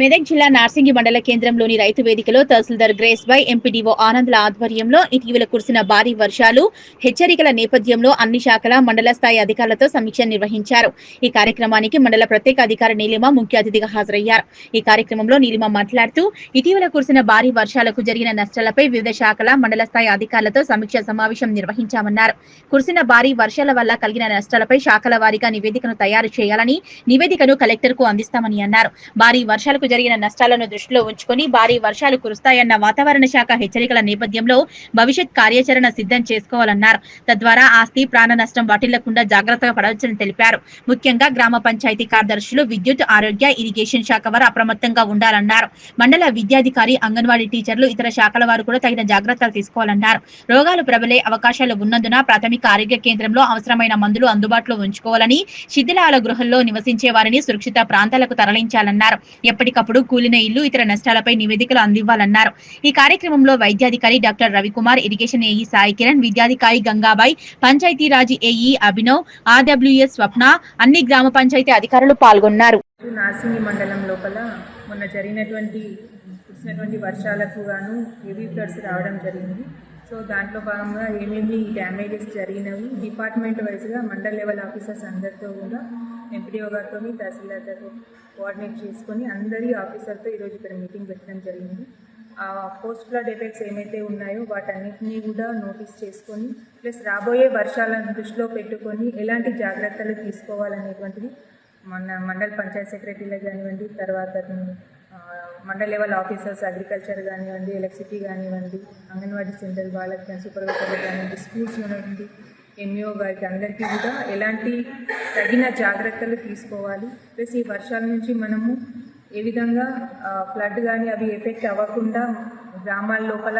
మెదక్ జిల్లా నార్సింగి మండల కేంద్రంలోని రైతు వేదికలో తహసీల్దార్ గ్రేస్ బై ఎంపీడీఓ ఆనంద్ల ఆధ్వర్యంలో ఇటీవల కురిసిన భారీ వర్షాలు హెచ్చరికల నేపథ్యంలో అన్ని శాఖల మండల స్థాయి అధికారులతో సమీక్ష నిర్వహించారు. ఈ కార్యక్రమానికి మండల ప్రత్యేక అధికారి నీలిమ ముఖ్య అతిథిగా హాజరయ్యారు. ఈ కార్యక్రమంలో నీలిమ మాట్లాడుతూ ఇటీవల కురిసిన భారీ వర్షాలకు జరిగిన నష్టాలపై వివిధ శాఖల మండల స్థాయి అధికారులతో సమీక్ష సమావేశం నిర్వహించామన్నారు. కురిసిన భారీ వర్షాల వల్ల కలిగిన నష్టాలపై శాఖల వారీగా నివేదికను తయారు చేయాలని నివేదికను కలెక్టర్కు అందిస్తామని అన్నారు. భారీ వర్షాలకు జరిగిన నష్టాలను దృష్టిలో ఉంచుకొని భారీ వర్షాలు కురుస్తాయన్న వాతావరణ శాఖ హెచ్చరికల నేపథ్యంలో భవిష్యత్ కార్యాచరణ సిద్ధం చేసుకోవాలన్నారు. తద్వారా ఆస్తి ప్రాణ నష్టం వాటిల్లకుండా జాగ్రత్తగా పడవచ్చని తెలిపారు. ముఖ్యంగా గ్రామ పంచాయతీ కార్యదర్శులు విద్యుత్ ఆరోగ్య ఇరిగేషన్ శాఖ వారు అప్రమత్తంగా ఉండాలన్నారు. మండల విద్యాధికారి అంగన్వాడీ టీచర్లు ఇతర శాఖల వారు కూడా తగిన జాగ్రత్తలు తీసుకోవాలన్నారు. రోగాలు ప్రబలే అవకాశాలు ఉన్నందున ప్రాథమిక ఆరోగ్య కేంద్రంలో అవసరమైన మందులు అందుబాటులో ఉంచుకోవాలని శిథిలాల గృహంలో నివసించే వారిని సురక్షిత ప్రాంతాలకు తరలించాలన్నారు. ఎప్పటికప్పుడు కూలిన ఇల్లు ఇతర నష్టాలపై నివేదికలు అందివ్వాలన్నారు. ఈ కార్యక్రమంలో వైద్యాధికారి doctor Ravikumar irrigation AE Sai Kiran విద్యాధికారి Gangabai Panchayati Raj AE Abhinav RWS Swapna అన్ని గ్రామ పంచాయతీ అధికారులు పాల్గొన్నారు. నార్సింగి మండలం లోపల మొన్న జరిగినటువంటి కురిసినటువంటి వర్షాలకు గాను హెవీ ఫ్లడ్స్ రావడం జరిగింది. సో దాంట్లో భాగంగా ఏమేమి డ్యామేజెస్ జరిగినవి డిపార్ట్మెంట్ వైజ్గా మండల్ లెవెల్ ఆఫీసర్స్ అందరితో కూడా ఎంపీడీఓ గారితో తహసీల్దార్తో కోఆర్డినేట్ చేసుకొని అందరి ఆఫీసర్తో ఈరోజు ఇక్కడ మీటింగ్ పెట్టడం జరిగింది. ఆ పోస్ట్ ఫ్లడ్ ఎఫెక్ట్స్ ఏమైతే ఉన్నాయో వాటన్నిటినీ కూడా నోటీస్ చేసుకొని ప్లస్ రాబోయే వర్షాలను దృష్టిలో పెట్టుకొని ఎలాంటి జాగ్రత్తలు తీసుకోవాలనేటువంటిది మన మండల పంచాయత్ సెక్రటరీలు కానివ్వండి తర్వాత మండల లెవెల్ ఆఫీసర్స్ అగ్రికల్చర్ కానివ్వండి ఎలక్ట్రిసిటీ కానివ్వండి అంగన్వాడీ సెంటర్ బాలక్ కానీ సూపర్వైజర్లకు కానివ్వండి స్కూల్స్ కానివ్వండి ఎంఈఓ గారికి అందరికీ కూడా ఎలాంటి తగిన జాగ్రత్తలు తీసుకోవాలి. ప్లస్ ఈ వర్షాల నుంచి మనము ఏ విధంగా ఫ్లడ్ కానీ అవి ఎఫెక్ట్ అవ్వకుండా గ్రామాల లోపల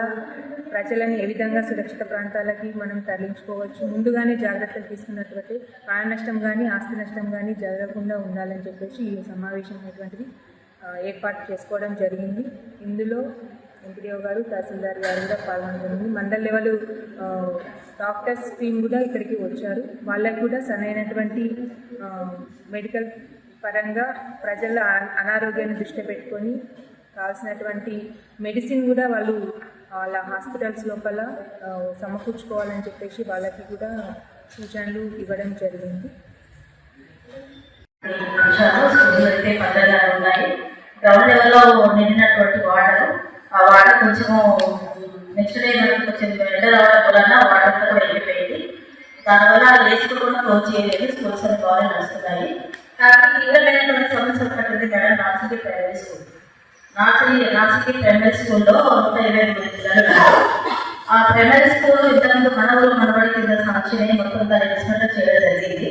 ప్రజలను ఏ విధంగా సురక్షిత ప్రాంతాలకి మనం తరలించుకోవచ్చు. ముందుగానే జాగ్రత్తలు తీసుకున్నట్లయితే ప్రాణ నష్టం కానీ ఆస్తి నష్టం కానీ జరగకుండా ఉండాలని చెప్పేసి ఈ సమావేశం అనేటువంటిది ఏర్పాటు చేసుకోవడం జరిగింది. ఇందులో ఎంపీడీఓ గారు తహసీల్దార్ గారు కూడా పాల్గొంటుంది జరిగింది. మండల్ లెవెల్ డాక్టర్స్ టీం కూడా ఇక్కడికి వచ్చారు. వాళ్ళకు కూడా సరైనటువంటి మెడికల్ పరంగా ప్రజల అనారోగ్యాన్ని దృష్టి పెట్టుకొని కావాల్సినటువంటి మెడిసిన్ కూడా వాళ్ళు వాళ్ళ హాస్పిటల్స్ లోపల సమకూర్చుకోవాలని చెప్పేసి వాళ్ళకి కూడా సూచనలు ఇవ్వడం జరిగింది. ఉన్నాయి. గ్రౌండ్ లెవెల్లో నిండినటువంటి వాటర్ ఆ వాటర్ కొంచెము నెక్స్ట్ డే మనకు కొంచెం ఎండ రావడం వలన వాటర్ కూడా వెళ్ళిపోయింది. దానివల్ల వేసుకుని కూడా క్లోజ్ చేయలేదు స్కూల్స్ అని బాగా నడుస్తున్నాయి. కాబట్టి తీవ్రమైనటువంటి సమస్య ఉన్నటువంటి madam Nasiki primary school Narsingi Nasiki primary స్కూల్లో నూట ఇరవై మూడు పిల్లలు ఆ ప్రైమరీ స్కూల్ ఇంతకుముందు మన ఊరు మనబడి కింద సాక్షిని మొత్తం దాని ఇన్వెస్ట్మెంట్ చేయడం జరిగింది.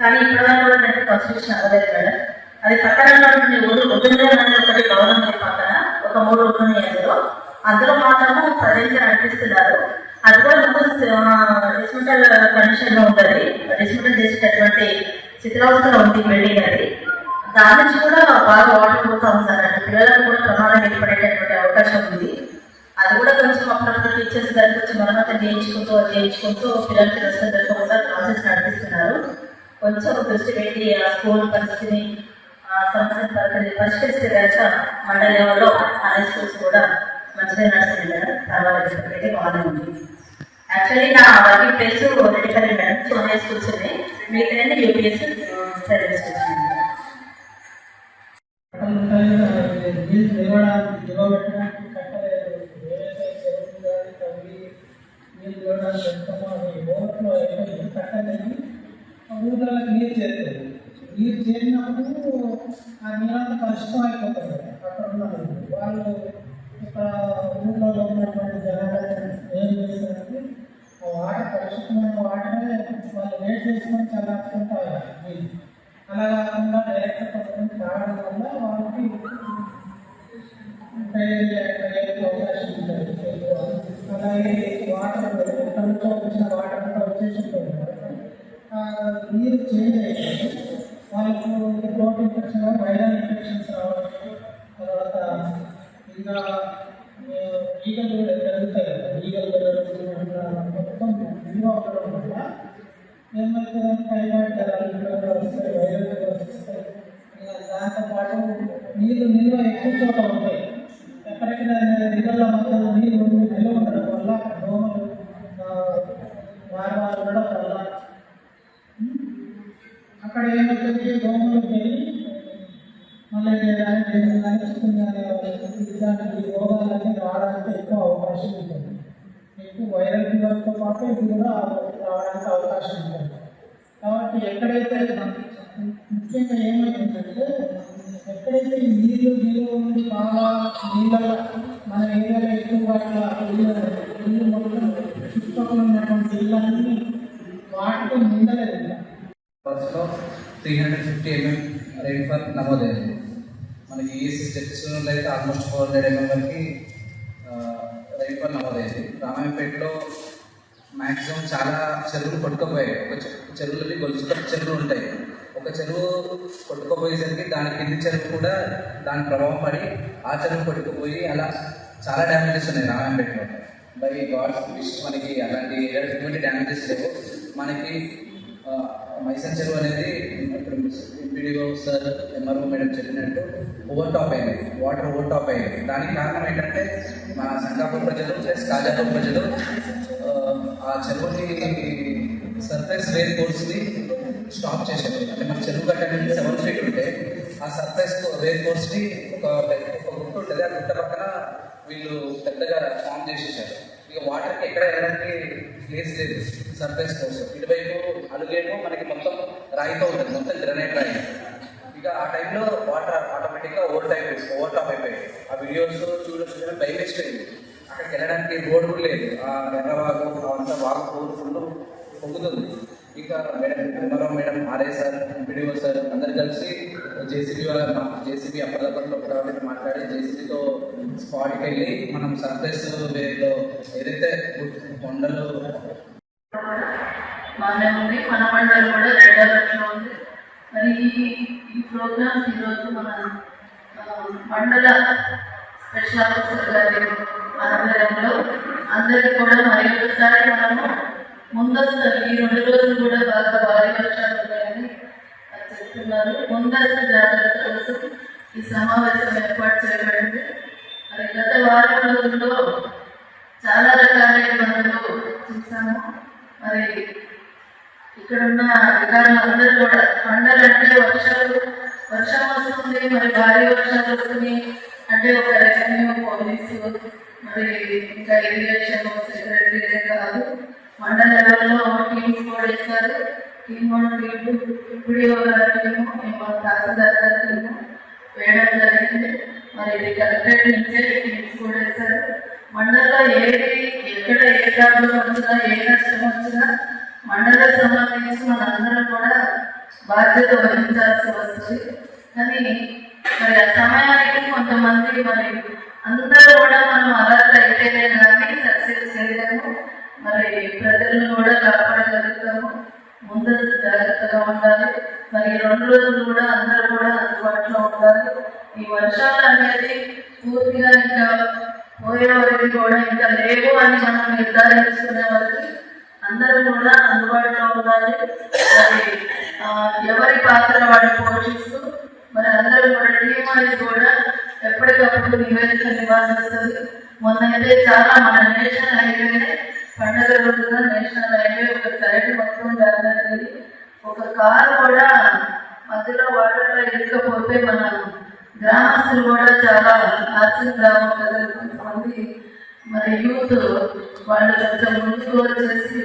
కానీ ఇప్పటివరకు కూడా కన్స్ట్రక్షన్ అవ్వలేదు మేడం. అది పక్కన ఉన్నటువంటి ఊరు ఉద్యోగం అనే ఒకటి భవనం పక్కన ఒక మూడు ఉన్నాయి అందులో అందులో మాత్రము ప్రజలకి నడిపిస్తున్నారు. అది కూడా ముందు డిస్మెంటల్ కండిషన్లో ఉంటుంది. డిస్మెంటల్ చేసేటటువంటి శిథిలావస్థలో ఉంది బిల్డింగ్ అది దాని నుంచి కూడా బాగా వాటర్ పోతా ఉందన్నట్టు పిల్లలకు కూడా ప్రమాదం ఏర్పడేటటువంటి అవకాశం ఉంది. అది కూడా కొంచెం అప్పుడప్పుడు టీచర్స్ దగ్గర కొంచెం మరమ్మతం చేయించుకుంటూ అది చేయించుకుంటూ పిల్లలకి రెస్పెక్ట్ జరగకుండా క్లాసెస్ నడిపిస్తున్నారు. కొంచెం దృష్టి పెట్టి ఆ స్కూల్ పరిస్థితిని ఆ సమస్యను పరిష్కరిస్తే కనుక మండల లెవెల్లో అన్ని స్కూల్స్ కూడా మంచిగా నడుస్తుంది మేడం. పర్వాలేదు బాగానే ఉంది. యాక్చువల్లీ నా వర్కింగ్ ప్లేస్ రెడ్డిపల్లి మేడం. చిన్న స్కూల్స్ ఉన్నాయి. మిగతా యూపీఎస్ ప్రైవేట్ స్కూల్స్ నీరు చేరినప్పుడు ఆ నీళ్ళంతా కలుషితం అయిపోతుంది అక్కడ ఉన్న వాళ్ళు. వాళ్ళు ఇక్కడ ఊళ్ళో ఉన్నటువంటి జనాలు ఏం చేస్తారంటే ఆ వాటర్ కలుషితమైన వాటరే వాళ్ళు వేట్ చేసుకొని చల్లార్చుకుంటారు. అలా కాకుండా డైరెక్ట్ పట్టుకొని తాగడం వల్ల వాళ్ళకి అవకాశం ఉంటుంది. అలాగే వాటర్ ఎక్కడితో వచ్చిన వాటర్ అంతా వచ్చేసి ఉంటుంది. నీరు చేంజ్ అయిపోతుంది వాళ్ళకు థ్రోట్ ఇన్ఫెక్షన్ వైరల్ ఇన్ఫెక్షన్స్ రావచ్చు తర్వాత ఇంకా ఈగలు కూడా పెరుగుతాయి ఈగలు పెరగడం మొత్తం ఇదిగా ఉండడం వల్ల ఏమవుతుందంటే థైరాయిడ్ జ్వరాలు కూడా వస్తాయి వైరల్ వస్తాయి దాంతోపాటు నీళ్ళు నిల్వ ఎక్కువ చోట ఉంటాయి ఇలాంటి రోగాలన్నీ రావడానికి ఎక్కువ అవకాశం ఉంటుంది మీకు వైరల్ ఫీవర్తో పాటు ఇది కూడా రావడానికి అవకాశం ఉంటుంది కాబట్టి ఎక్కడైతే ముఖ్యంగా ఏమైందంటే ఎక్కడైతే ఈ నీళ్ళు నీళ్ళు ఉండి బాగా నీళ్ళ మన ఏరియాలో ఎక్కువ అట్లా ఇల్లు ఇల్లు మొత్తం చుట్టుపక్కల ఉన్నటువంటి ఇళ్ళన్నీ వాటితో నిండలేదు. ఇంకా. Three hundred fifty mm rainfall నమోదైంది. మనకి ఈ స్టెప్స్లో అయితే ఆల్మోస్ట్ ఫోర్ హండ్రెడ్ ఎంఎం వరకు uh, రైన్ఫాల్ నమోదైంది. రామాయపేటలో మ్యాక్సిమం చాలా చెరువులు కొట్టుకుపోయాయి. ఒక చెరువులకి చెరువులని చెరువులు ఉంటాయి. ఒక చెరువు కొట్టుకుపోయేసరికి దాని కింది చెరువు కూడా దాని ప్రభావం పడి ఆ చెరువు కొట్టుకుపోయి అలా చాలా డ్యామేజెస్ ఉన్నాయి రామాయపేటలో బై గాడ్స్ విష్ మనకి అలాంటి ఎటువంటి డ్యామేజెస్ లేవు. మనకి uh, మైసన్ చెరువు అనేది ఇప్పుడు ఎంపీడీఓ సార్ ఎంఆర్ఓ మేడం చెప్పినట్టు ఓవర్ టాప్ అయింది. వాటర్ ఓవర్ టాప్ అయింది. దానికి కారణం ఏంటంటే మా సంగాపూర్ ప్రజలు ప్లస్ కాజాపూర్ ప్రజలు ఆ, చెరువుని సర్ఫేస్ వేర్ కోర్స్ని స్టాప్ చేశారు. అంటే మన చెరువు గట్ట అనేది సెవెన్ ఫీట్ ఉంటే ఆ సర్ఫేస్ వేర్ కోర్స్ని ఒక పెద్ద- ఒక గుట్ట ఉంటుంది. ఆ గుట్ట పక్కన వీళ్ళు పెద్దగా ఫామ్ చేసేసారు ఇక వాటర్కి ఎక్కడ వెళ్ళడానికి ప్లేస్ లేదు సర్ఫేస్ కోసం. ఇటువైపు అలుగేమో మనకి రాయితో ఉంటుంది మొత్తం గ్రనైట్ రాయి ఇక ఆ టైంలో వాటర్ ఆటోమేటిక్గా ఓవర్ టైప్ ఓవర్ టాప్ అయిపోయాయి ఆ వీడియోస్ చూడ చూడడం భయం వేస్తుంది అక్కడికి వెళ్ళడానికి రోడ్ కూడా లేదు. ఆ ఎర్రవాగు అంతా వాగు ఫుల్ ఫుల్ పొంగుతుంది. ఇంకా madam MRO madam RA sir MPDO sir అందరు కలిసి జేసీబీ వాళ్ళ జేసీబీ అప్పటికప్పుడు ఒకటి మాట్లాడి జేసీబీతో స్పాట్కి వెళ్ళి మనం సర్ఫేస్ వేలో ఏదైతే కొండలు బాగానే ఉంది మన మండలి కూడా మరి ఈ ఈ ప్రోగ్రామ్ ఈరోజు మన మండల స్పెషల్ ఆఫీసర్ గారి ఆధ్వర్యంలో అందరికీ కూడా మరి ఒకసారి మనము ముందస్తు ఈ రెండు రోజులు కూడా బాగా భారీ వర్షాలు ఉన్నాయని చెప్తున్నారు. ముందస్తు జాగ్రత్త కోసం ఈ సమావేశం ఏర్పాటు చేయబడింది. మరి గత వారం రోజుల్లో చాలా రకాలైన పనులు చూసాము మరి ఇక్కడున్న అధికారులందరూ కూడా పంటలంటే వర్షాలు వర్షం వస్తుంది మరి భారీ వర్షాలు వస్తుంది అంటే ఒక రెవెన్యూ పోలీసు మరి ఇంకా ఇరిగేషన్ సెక్రటరీ కాదు మండల లెవెల్లో టీమ్స్ కూడా ఇస్తారు టీమ్ వన్ టీమ్ టూ ఇప్పుడు టీము మేము తహసీల్దార్ టీము వేయడం జరిగింది. మరి ఇది కలెక్టరేట్ నుంచే టీమ్స్ కూడా ఇస్తారు మండలంలో ఏది ఎక్కడ ఏ ప్రాబ్లం వచ్చినా ఏ నష్టం వచ్చినా మండల సంబంధించి మనందరం కూడా బాధ్యత వహించాల్సి వస్తుంది. కానీ మరి ఆ సమయానికి కొంతమంది మరి అందరూ కూడా మనం అలర్ట్ అయితేనే కానీ సక్సెస్ చేయలేము. మరి ప్రజలను కూడా కాపాడగలుగుతాము. ముందస్తు జాగ్రత్తగా ఉండాలి. మరి రెండు రోజులు కూడా అందరూ కూడా అందుబాటులో ఉండాలి. ఈ వర్షాలు అనేది పూర్తిగా ఇంకా పోయే వరకు కూడా ఇంకా లేవు అని మనం నిర్ధారించుకునే వరకు అందరూ కూడా అందుబాటులో ఉండాలి. మరి ఎవరి పాత్ర వాళ్ళు పోషిస్తూ మరి అందరూ కూడా టీం అనేది కూడా ఎప్పటికప్పుడు నివేదిక నివాసిస్తుంది. మొన్న అయితే చాలా మన నేషనల్ హైవే పండుగ రోజున నేషనల్ హైవే ఒక సైడ్ మొత్తం జరగలేదు ఒక కారు కూడా మధ్యలో వాటర్లో ఎదుకపోతే మన గ్రామస్తులు కూడా చాలా నార్సింగ్ గ్రామం ప్రజలు కొంతమంది మరి యూత్ వాళ్ళు కొంచెం ముందుకు వచ్చేసి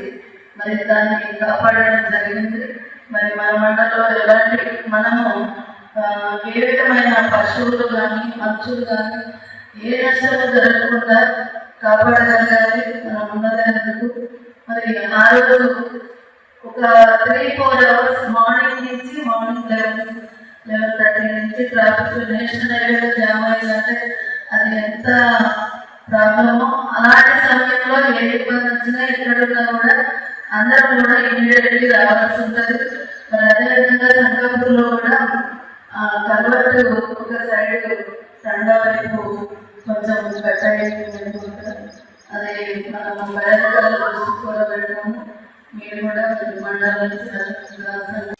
మరి దాన్ని కాపాడడం జరిగింది. మరి మన మండలంలో ఎలాంటి మనము ఏ విధమైన పశువులు కానీ మనుషులు కానీ ఏ నష్టాలు జరగకుండా కాపాడగలగాలి. మనం ఉన్నదందుకు మరి ఆ రోజు ఒక త్రీ ఫోర్ అవర్స్ మార్నింగ్ నుంచి మార్నింగ్ లెవెన్ లెవెన్ థర్టీ నుంచి ట్రాఫిక్ నేషనల్ హైవేలో జామ్ అయిందంటే అది ఎంత ప్రాబ్లమో అలాంటి సమయంలో ఏ ఇబ్బంది వచ్చినా ఎక్కడున్నా కూడా అందరూ కూడా ఇమీడియట్లీ రావాల్సి ఉంటుంది. మరి అదేవిధంగా సంకల్పంలో కూడా కన్వర్ట్ ఒక సైడ్ తండా వైపు కొంచెం కట్టాయి అది మనం బయట కూడా పెడతాము మీరు కూడా మండలం